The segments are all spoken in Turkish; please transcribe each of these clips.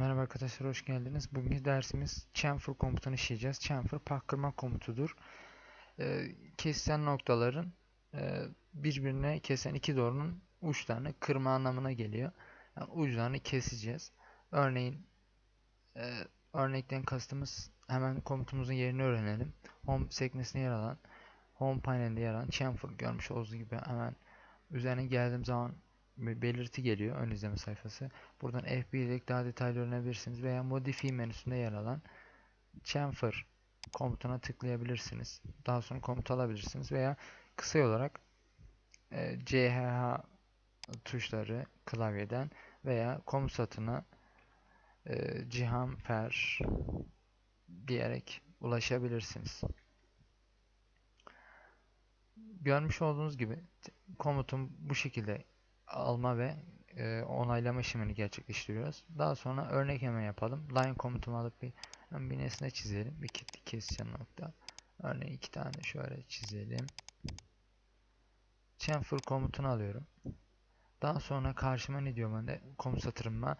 Merhaba arkadaşlar hoş geldiniz. Bugünkü dersimiz chamfer komutunu işleyeceğiz. Chamfer parkırma komutudur. Ee, kesilen noktaların e, birbirine kesen iki doğrunun uçlarını kırma anlamına geliyor. Yani uçlarını keseceğiz. Örneğin e, örnekten kastımız hemen komutumuzun yerini öğrenelim. Home sekmesinde yer alan Home panelinde yer alan chamfer görmüş olduğunuz gibi hemen üzerine geldiğim zaman belirti geliyor ön izleme sayfası. Buradan F1 ile daha detaylı öğrenebilirsiniz veya Modify menüsünde yer alan chamfer komutuna tıklayabilirsiniz. Daha sonra komut alabilirsiniz veya kısa olarak e, CHH tuşları klavyeden veya komut satına e, cihamfer diyerek ulaşabilirsiniz. Görmüş olduğunuz gibi komutum bu şekilde alma ve e, onaylama işlemini gerçekleştiriyoruz. Daha sonra örnek hemen yapalım. Line komutumu alıp bir, bir nesne çizelim. Bir kitli keseceğim nokta. Örneğin iki tane şöyle çizelim. Chamfer komutunu alıyorum. Daha sonra karşıma ne diyor bende? Komut satırıma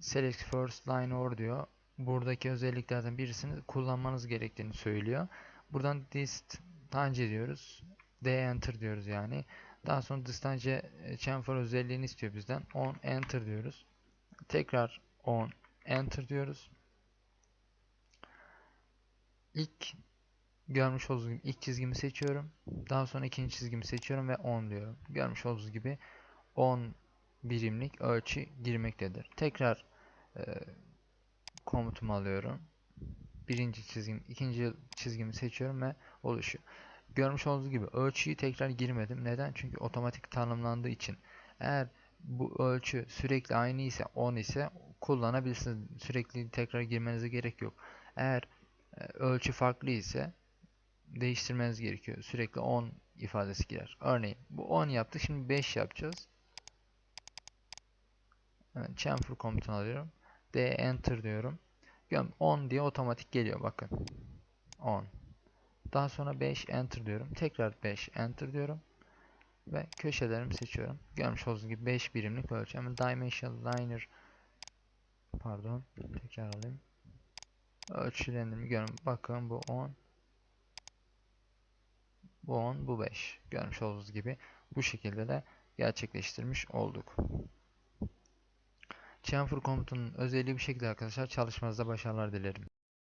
select first line or diyor. Buradaki özelliklerden birisini kullanmanız gerektiğini söylüyor. Buradan dist tange diyoruz. D enter diyoruz yani. Daha sonra distance chamfer özelliğini istiyor bizden. On enter diyoruz. Tekrar on enter diyoruz. İlk görmüş olduğunuz gibi ilk çizgimi seçiyorum. Daha sonra ikinci çizgimi seçiyorum ve 10 diyorum. Görmüş olduğunuz gibi 10 birimlik ölçü girmektedir. Tekrar e, komutumu alıyorum. Birinci çizgim, ikinci çizgimi seçiyorum ve oluşuyor. Görmüş olduğunuz gibi ölçüyü tekrar girmedim. Neden? Çünkü otomatik tanımlandığı için. Eğer bu ölçü sürekli aynı ise 10 ise kullanabilirsiniz. Sürekli tekrar girmenize gerek yok. Eğer e, ölçü farklı ise değiştirmeniz gerekiyor. Sürekli 10 ifadesi girer. Örneğin bu 10 yaptık. Şimdi 5 yapacağız. Evet, chamfer komutunu alıyorum. D enter diyorum. 10 diye otomatik geliyor bakın. 10. Daha sonra 5 enter diyorum. Tekrar 5 enter diyorum. Ve köşelerimi seçiyorum. Görmüş olduğunuz gibi 5 birimlik ölçü. Hemen Dimensional Liner pardon tekrar alayım. Ölçülendirme görün. Bakın bu 10 bu 10 bu 5. Görmüş olduğunuz gibi bu şekilde de gerçekleştirmiş olduk. Chamfer komutunun özelliği bir şekilde arkadaşlar çalışmanızda başarılar dilerim.